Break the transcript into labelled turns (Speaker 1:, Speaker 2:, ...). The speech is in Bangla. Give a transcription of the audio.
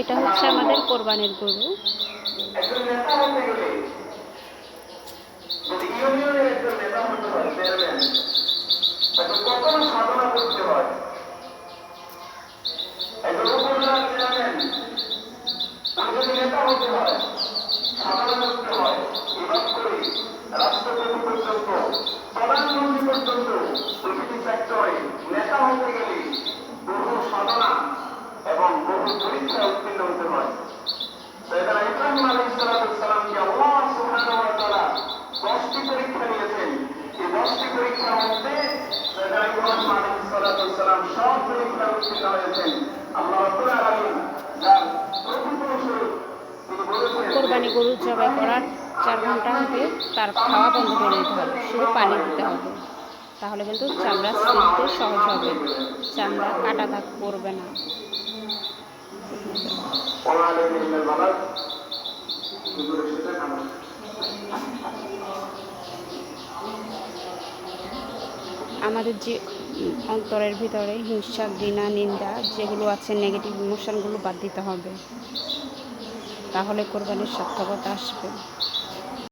Speaker 1: এটা হচ্ছে আমাদের কোরবানির গরু।
Speaker 2: একজন সালাম সব হয়েছেন আল্লাহ রাব্বুল আলামিন যার প্রতিপুরুষস্বরূপ তিনি বলেছেন
Speaker 1: কোরবানি গরু জবাই করার চার ঘণ্টা আগে তার খাওয়া বন্ধ করে দিতে হবে। শুধু পানি দিতে হবে। তাহলে কিন্তু চামড়া ছিঁড়তে সহজ হবে। চামড়া কাটা দাগ পড়বে না। আমাদের যে অন্তরের ভিতরে হিংসা, ঘৃণা, নিন্দা যেগুলো আছে নেগেটিভ ইমোশনগুলো বাদ দিতে হবে। তাহলে কোরবানির সার্থকতা আসবে।